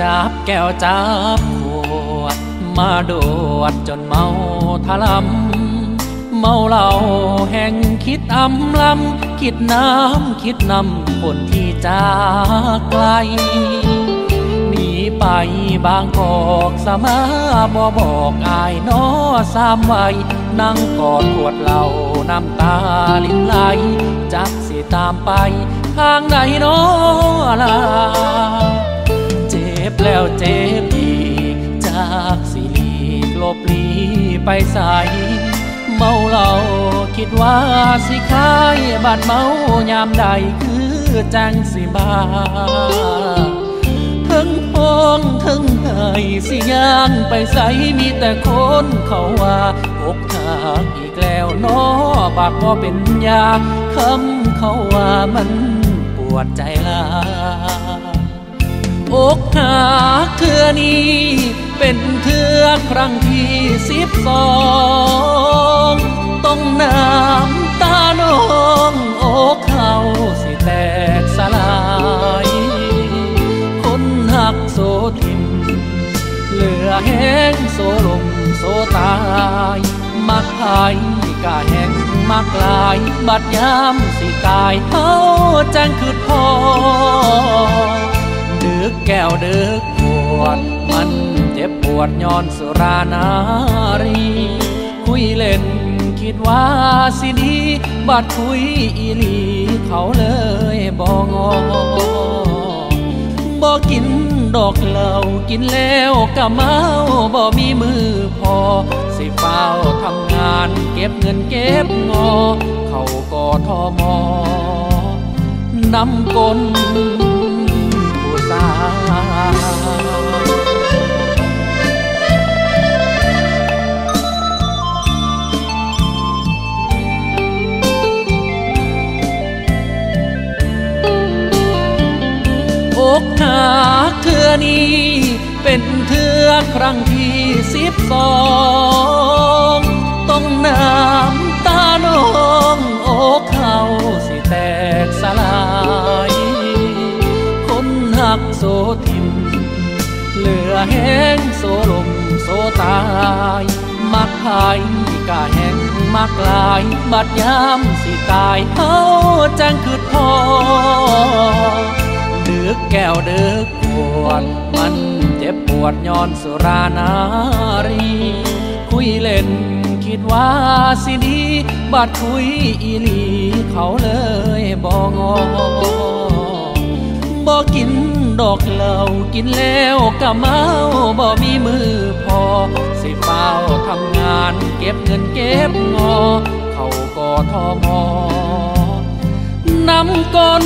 จับแก้วจับขวดมาโดดจนเมาทะลำเมาเหล้าแห่งคิดอำลำคิดน้ำคิดนำคนที่จากไกลหนีไปบางกอกสมาบ่บอกอายน้อสามวัยนั่งกอดขวดเหล้าน้ำตาลินไหลจักสิตามไป ทางไหนน้อลา แล้วเจ็บอีก จากสิลีกลบลีไปใสเมาเหล้าคิดว่าสิคายบาดเมายามใดคือจังสิบาถึงพงถึงไห้สิย่างไปใสมีแต่คนเขาว่าอกหักอีกแล้วน้อบากว่าเป็นยาคำเขาว่ามันปวดใจลา อกหักเทือนี้ เป็นเทือครั้งที่สิบสองต้องน้ำตาน้องอกเขาสิแตกสลาย คนหักโซทิมเหลือแห้งโซลมโซตายมักหายกะแห้งมักลาย บัดยามสิกายเขาจังคือพอ กแก้วดึกปวด มันเจ็บปวดย้อนสุรานารี คุยเล่นคิดว่าสิดี บัดคุยอีลี เขาเลยบอกบ่กินดอกเหล้ากินแล้วก็เมาบ่มีมือพอ สิเฝ้าทำงานเก็บเงินเก็บงอ เขาก็ทอมอนำกล นีเป็นเทือครั้งที่สิบสองต้องน้ำตาน้องอกเขาสิแตกสลาย คนหักโซทิมเหลือแห้งโซลมโซตายมักหายกะแห้งมักลาย บัดยามสิตายเขาจังคือพอดึกแก้วดึก วด มันเจ็บปวดย้อนสุรานารี คุยเล่นคิดว่าสิดีบัดคุยอีหลี เขาเลยบอกอบ่กินดอกเหล้ากินแล้วก็เมาบ่มีมือพอ สิเฝ้าทำงานเก็บเงินเก็บงอ เขาก็ทอมอน้ำก้น